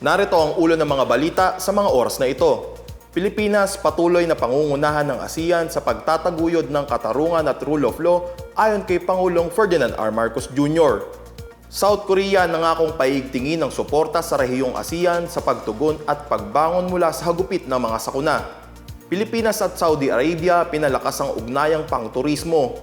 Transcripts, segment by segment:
Narito ang ulo ng mga balita sa mga oras na ito. Pilipinas patuloy na pangungunahan ng ASEAN sa pagtataguyod ng katarungan at rule of law ayon kay Pangulong Ferdinand R. Marcos Jr. South Korea nangakong paigtingin ng suporta sa rehiyong ASEAN sa pagtugon at pagbangon mula sa hagupit ng mga sakuna. Pilipinas at Saudi Arabia pinalakas ang ugnayang pangturismo.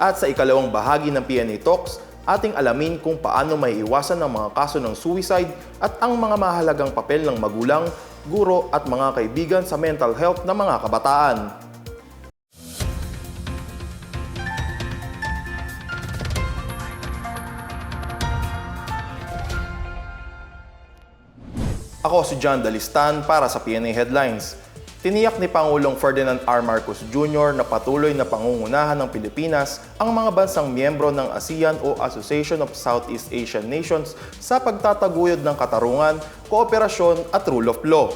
At sa ikalawang bahagi ng PNA Talks, ating alamin kung paano may iwasan ang mga kaso ng suicide at ang mga mahalagang papel ng magulang, guro at mga kaibigan sa mental health ng mga kabataan. Ako si John Dalistan para sa PNA Headlines. Tiniyak ni Pangulong Ferdinand R. Marcos Jr. na patuloy na pangungunahan ng Pilipinas ang mga bansang miyembro ng ASEAN o Association of Southeast Asian Nations sa pagtataguyod ng katarungan, kooperasyon at rule of law.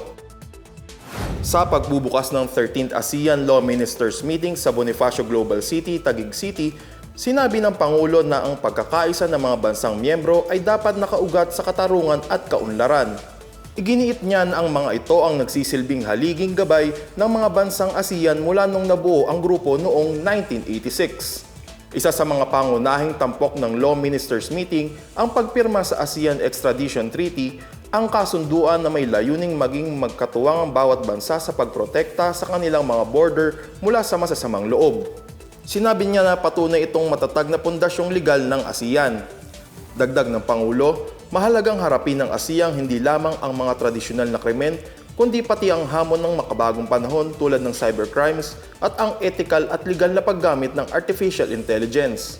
Sa pagbubukas ng 13th ASEAN Law Ministers Meeting sa Bonifacio Global City, Taguig City, sinabi ng Pangulo na ang pagkakaisa ng mga bansang miyembro ay dapat nakaugat sa katarungan at kaunlaran. Iginiit niyan ang mga ito ang nagsisilbing haliging gabay ng mga bansang ASEAN mula nung nabuo ang grupo noong 1986. Isa sa mga pangunahing tampok ng Law Ministers Meeting ang pagpirma sa ASEAN Extradition Treaty, ang kasunduan na may layuning maging magkatuwang ang bawat bansa sa pagprotekta sa kanilang mga border mula sa masasamang loob. Sinabi niya na patunay itong matatag na pundasyong legal ng ASEAN. Dagdag ng Pangulo, mahalagang harapin ng ASEAN hindi lamang ang mga tradisyonal na krimen, kundi pati ang hamon ng makabagong panahon tulad ng cybercrimes at ang ethical at legal na paggamit ng artificial intelligence.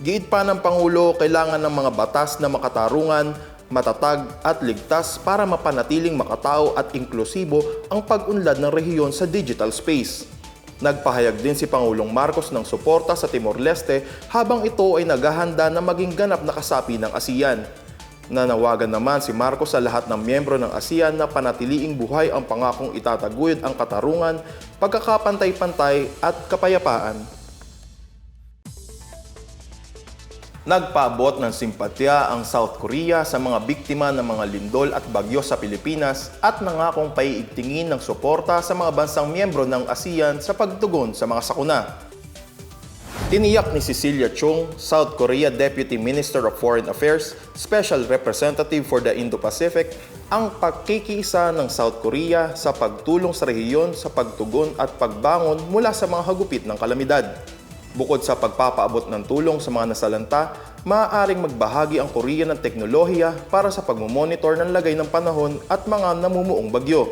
Giit pa ng Pangulo, kailangan ng mga batas na makatarungan, matatag at ligtas para mapanatiling makatao at inklusibo ang pag-unlad ng rehiyon sa digital space. Nagpahayag din si Pangulong Marcos ng suporta sa Timor-Leste habang ito ay naghahanda na maging ganap na kasapi ng ASEAN. Nanawagan naman si Marcos sa lahat ng miyembro ng ASEAN na panatiliing buhay ang pangakong itataguyod ang katarungan, pagkakapantay-pantay at kapayapaan. Nagpaabot ng simpatya ang South Korea sa mga biktima ng mga lindol at bagyo sa Pilipinas at nangakong paiigtingin ng suporta sa mga bansang miyembro ng ASEAN sa pagtugon sa mga sakuna. Tiniyak ni Cecilia Chung, South Korea Deputy Minister of Foreign Affairs, Special Representative for the Indo-Pacific, ang pagkikiisa ng South Korea sa pagtulong sa rehiyon sa pagtugon at pagbangon mula sa mga hagupit ng kalamidad. Bukod sa pagpapaabot ng tulong sa mga nasalanta, maaaring magbahagi ang Korea ng teknolohiya para sa pagmumonitor ng lagay ng panahon at mga namumuong bagyo.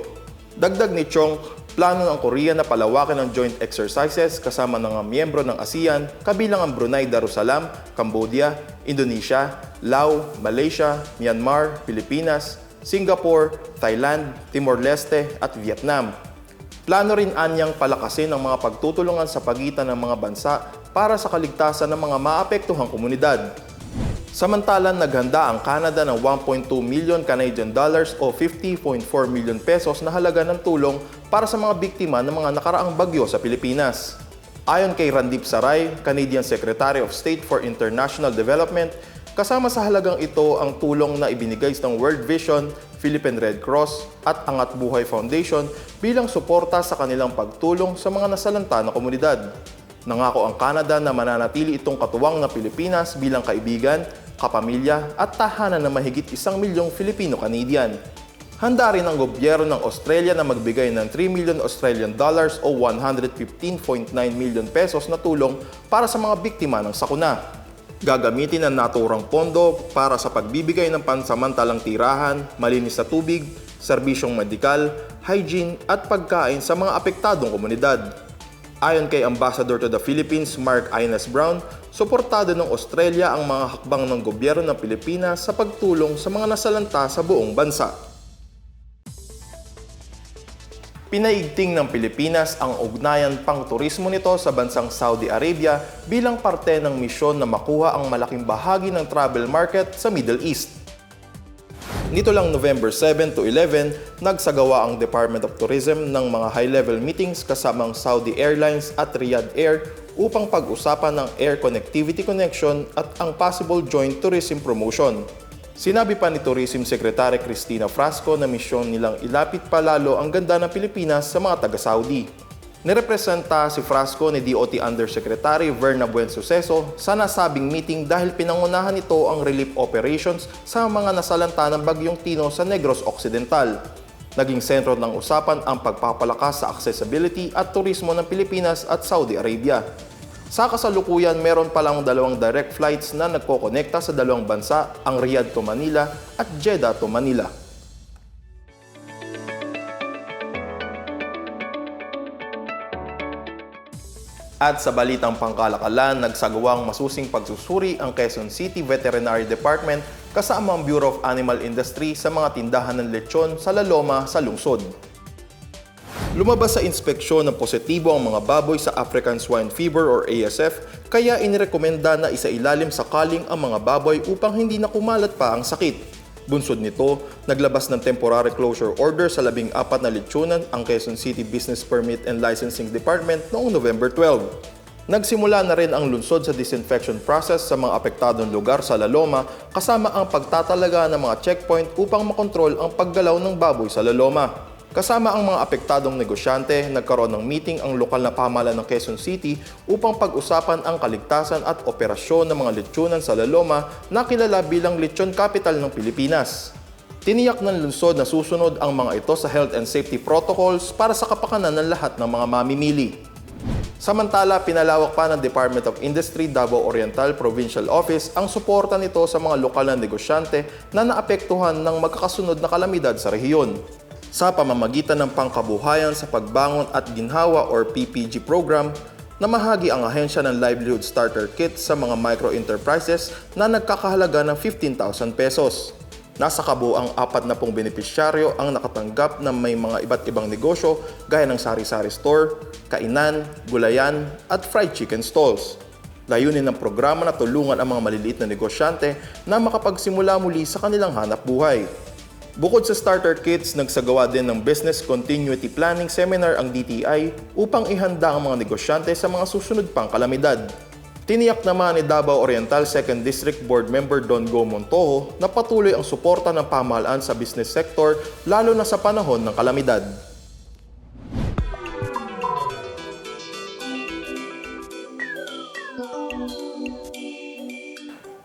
Dagdag ni Chong, plano ng Korea na palawakin ang joint exercises kasama ng mga miyembro ng ASEAN kabilang ang Brunei Darussalam, Cambodia, Indonesia, Laos, Malaysia, Myanmar, Pilipinas, Singapore, Thailand, Timor-Leste at Vietnam. Plano rin anyang palakasin ang mga pagtutulungan sa pagitan ng mga bansa para sa kaligtasan ng mga maapektuhang komunidad. Samantalang naghanda ang Canada ng 1.2 million Canadian dollars o 50.4 million pesos na halaga ng tulong para sa mga biktima ng mga nakaraang bagyo sa Pilipinas. Ayon kay Randip Saray, Canadian Secretary of State for International Development, kasama sa halagang ito ang tulong na ibinigay ng World Vision, Philippine Red Cross at Angat Buhay Foundation bilang suporta sa kanilang pagtulong sa mga nasalanta na komunidad. Nangako ang Canada na mananatili itong katuwang na Pilipinas bilang kaibigan, kapamilya at tahanan ng mahigit isang milyong Filipino-Canadian. Handa rin ang gobyerno ng Australia na magbigay ng 3 million Australian dollars o 115.9 million pesos na tulong para sa mga biktima ng sakuna. Gagamitin ang naturang pondo para sa pagbibigay ng pansamantalang tirahan, malinis na tubig, serbisyong medikal, hygiene at pagkain sa mga apektadong komunidad. Ayon kay Ambassador to the Philippines Mark Ines Brown, suportado ng Australia ang mga hakbang ng gobyerno ng Pilipinas sa pagtulong sa mga nasalanta sa buong bansa. Pinaigting ng Pilipinas ang ugnayan pang turismo nito sa bansang Saudi Arabia bilang parte ng misyon na makuha ang malaking bahagi ng travel market sa Middle East. Nito lang November 7 to 11, nagsagawa ang Department of Tourism ng mga high-level meetings kasamang Saudi Airlines at Riyadh Air upang pag-usapan ng air connectivity connection at ang possible joint tourism promotion. Sinabi pa ni Tourism Secretary Cristina Frasco na misyon nilang ilapit palalo ang ganda ng Pilipinas sa mga taga-Saudi. Nirepresenta si Frasco ni DOT Undersecretary Verna Buensuceso sa nasabing meeting dahil pinangunahan nito ang relief operations sa mga nasalanta ng Bagyong Tino sa Negros Occidental. Naging sentro ng usapan ang pagpapalakas sa accessibility at turismo ng Pilipinas at Saudi Arabia. Sa kasalukuyan, meron palang dalawang direct flights na nagkokonekta sa dalawang bansa, ang Riyadh to Manila at Jeddah to Manila. At sa balitang pangkalakalan, nagsagawang masusing pagsusuri ang Quezon City Veterinary Department kasama ang Bureau of Animal Industry sa mga tindahan ng lechon sa Laloma sa lungsod. Lumabas sa inspeksyon na positibo ang mga baboy sa African Swine Fever or ASF, kaya inirekomenda na isailalim sa kaling ang mga baboy upang hindi na kumalat pa ang sakit. Bunsod nito, naglabas ng temporary closure order sa labing apat na lechonan ang Quezon City Business Permit and Licensing Department noong November 12. Nagsimula na rin ang lunsod sa disinfection process sa mga apektadong lugar sa Laloma kasama ang pagtatalaga ng mga checkpoint upang makontrol ang paggalaw ng baboy sa Laloma. Kasama ang mga apektadong negosyante, nagkaroon ng meeting ang lokal na pamahalaan ng Quezon City upang pag-usapan ang kaligtasan at operasyon ng mga lechonan sa Laloma na kilala bilang lechon capital ng Pilipinas. Tiniyak ng lungsod na susunod ang mga ito sa health and safety protocols para sa kapakanan ng lahat ng mga mamimili. Samantala, pinalawak pa ng Department of Industry Davao Oriental Provincial Office ang suporta nito sa mga lokal na negosyante na naapektuhan ng magkakasunod na kalamidad sa rehiyon sa pamamagitan ng pangkabuhayan sa pagbangon at ginhawa or PPG program na mahagi ang ahensya ng Livelihood Starter Kit sa mga micro-enterprises na nagkakahalaga ng 15,000 pesos. Nasa kabuang apat na pong benepisyaryo ang nakatanggap ng may mga iba't ibang negosyo gaya ng sari-sari store, kainan, gulayan at fried chicken stalls. Layunin ng programa na tulungan ang mga maliliit na negosyante na makapagsimula muli sa kanilang hanap buhay. Bukod sa starter kits, nagsagawa din ng Business Continuity Planning Seminar ang DTI upang ihanda ang mga negosyante sa mga susunod pang kalamidad. Tiniyak naman ni Davao Oriental 2nd District Board Member Don Go Montojo na patuloy ang suporta ng pamahalaan sa business sector lalo na sa panahon ng kalamidad.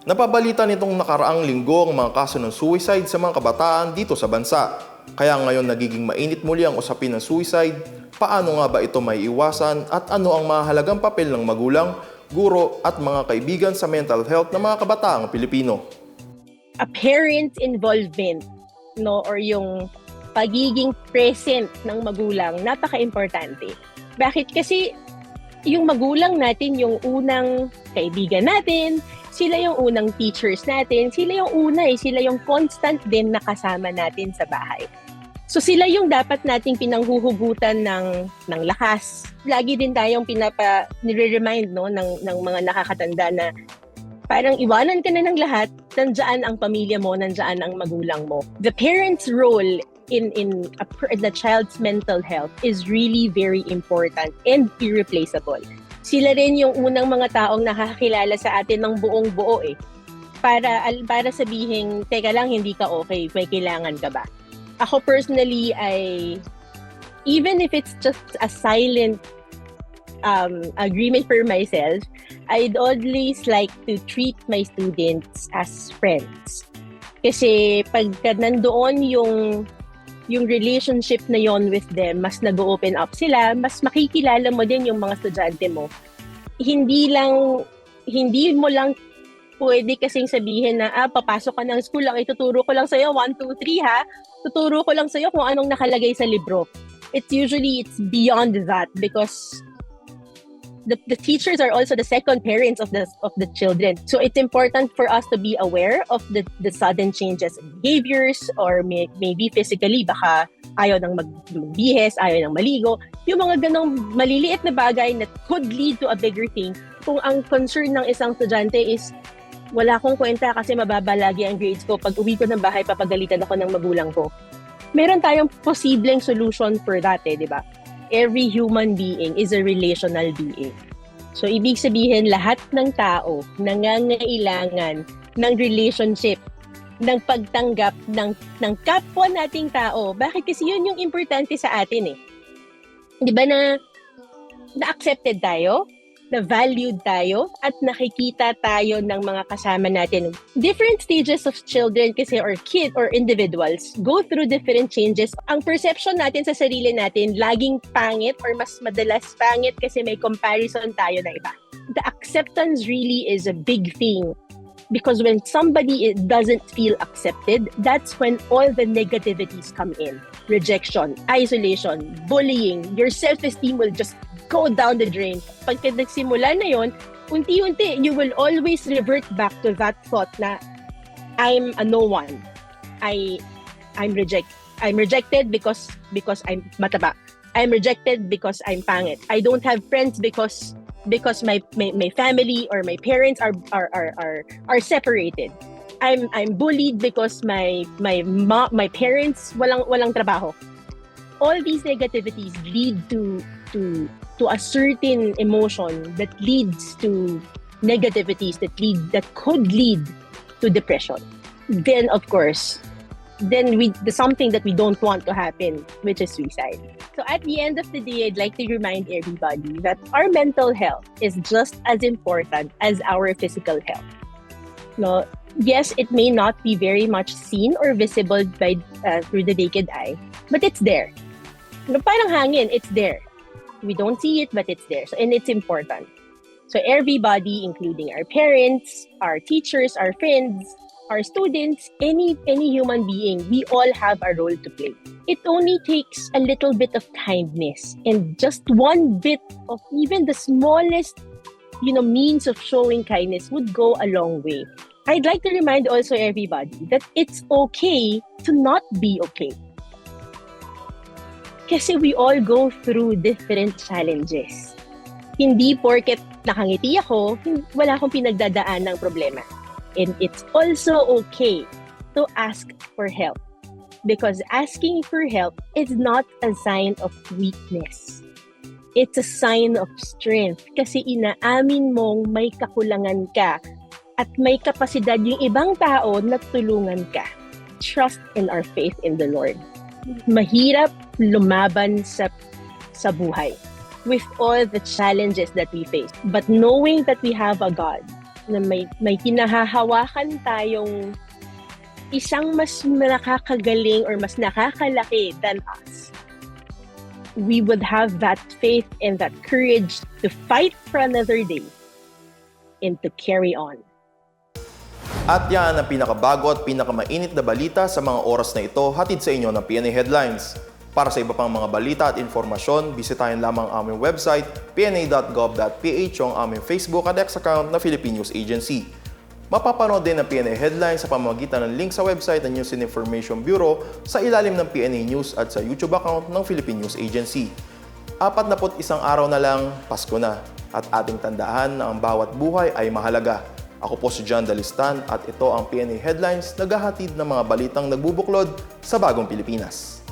Napabalita nitong nakaraang linggo ang mga kaso ng suicide sa mga kabataan dito sa bansa. Kaya ngayon nagiging mainit muli ang usapin ng suicide, paano nga ba ito may iwasan at ano ang mahalagang papel ng magulang, guro at mga kaibigan sa mental health ng mga kabataang Pilipino. a parent's involvement no or yung pagiging present ng magulang napaka-importante. Bakit? Kasi yung magulang natin yung unang kaibigan natin, sila yung unang teachers natin, sila yung una eh, sila yung constant din na kasama natin sa bahay. So sila yung dapat nating pinanghuhugutan ng ng lakas. Lagi din tayong pinapa nire-remind no ng ng mga nakakatanda na parang iwanan ka na ng lahat, nandiyan ang pamilya mo, nandiyan ang magulang mo. The parent's role in in a, per- the child's mental health is really very important and irreplaceable. Sila rin yung unang mga taong nakakilala sa atin ng buong buo eh. Para para sabihin, teka lang hindi ka okay, may kailangan ka ba? Ako personally ay even if it's just a silent um, agreement for myself, I'd always like to treat my students as friends. Kasi pagka nandoon yung yung relationship na yon with them, mas nag-open up sila, mas makikilala mo din yung mga estudyante mo. Hindi lang, hindi mo lang pwede kasing sabihin na, ah, papasok ka ng school lang, ituturo ko lang sa'yo, 1, 2, 3 ha, tuturo ko lang sa'yo kung anong nakalagay sa libro. It's usually, it's beyond that because the, the teachers are also the second parents of the of the children. So it's important for us to be aware of the, the sudden changes in behaviors or may, maybe physically baka ayaw nang mag, magbihes, ayaw nang maligo. Yung mga ganong maliliit na bagay that could lead to a bigger thing. Kung ang concern ng isang estudyante is wala akong kwenta kasi mababa lagi ang grades ko. Pag uwi ko ng bahay, papagalitan ako ng magulang ko. Meron tayong posibleng solution for that eh, di ba? Every human being is a relational being. So, ibig sabihin, lahat ng tao nangangailangan ng relationship ng pagtanggap ng, ng kapwa nating tao. Bakit? Kasi yun yung importante sa atin eh. Di ba na na-accepted tayo, na valued tayo, at nakikita tayo ng mga kasama natin. Different stages of children kasi or kid or individuals go through different changes. Ang perception natin sa sarili natin laging pangit or mas madalas pangit kasi may comparison tayo na iba. The acceptance really is a big thing because when somebody doesn't feel accepted, that's when all the negativities come in. Rejection, isolation, bullying, your self-esteem will just go down the drain. Pagka nagsimula na yon, unti-unti, you will always revert back to that thought na I'm a no one. I I'm reject I'm rejected because because I'm mataba. I'm rejected because I'm pangit. I don't have friends because because my my, my family or my parents are are, are are are separated. I'm I'm bullied because my my ma, my parents walang walang trabaho. All these negativities lead to to to a certain emotion that leads to negativities that lead that could lead to depression. Then of course, then we the something that we don't want to happen, which is suicide. So at the end of the day, I'd like to remind everybody that our mental health is just as important as our physical health. No, yes, it may not be very much seen or visible by uh, through the naked eye, but it's there. No, parang hangin, it's there. We don't see it, but it's there. So, and it's important. So everybody, including our parents, our teachers, our friends, our students, any any human being, we all have a role to play. It only takes a little bit of kindness and just one bit of even the smallest you know means of showing kindness would go a long way. I'd like to remind also everybody that it's okay to not be okay. Kasi we all go through different challenges. Hindi porket nakangiti ako, wala akong pinagdadaan ng problema. And it's also okay to ask for help. Because asking for help is not a sign of weakness. It's a sign of strength kasi inaamin mong may kakulangan ka at may kapasidad yung ibang tao na tulungan ka. Trust in our faith in the Lord. Mahirap lumaban sa sa buhay with all the challenges that we face. But knowing that we have a God na may, may kinahahawakan tayong isang mas nakakagaling or mas nakakalaki than us, we would have that faith and that courage to fight for another day and to carry on. At yan ang pinakabago at pinakamainit na balita sa mga oras na ito hatid sa inyo ng PNA Headlines. Para sa iba pang mga balita at informasyon, bisitahin lamang ang aming website pna.gov.ph o ang aming Facebook at X account na Philippine News Agency. Mapapanood din ang PNA Headlines sa pamamagitan ng link sa website ng News and Information Bureau sa ilalim ng PNA News at sa YouTube account ng Philippine News Agency. Apat na isang araw na lang, Pasko na. At ating tandaan na ang bawat buhay ay mahalaga. Ako po si John Dalistan at ito ang PNA Headlines naghahatid ng mga balitang nagbubuklod sa bagong Pilipinas.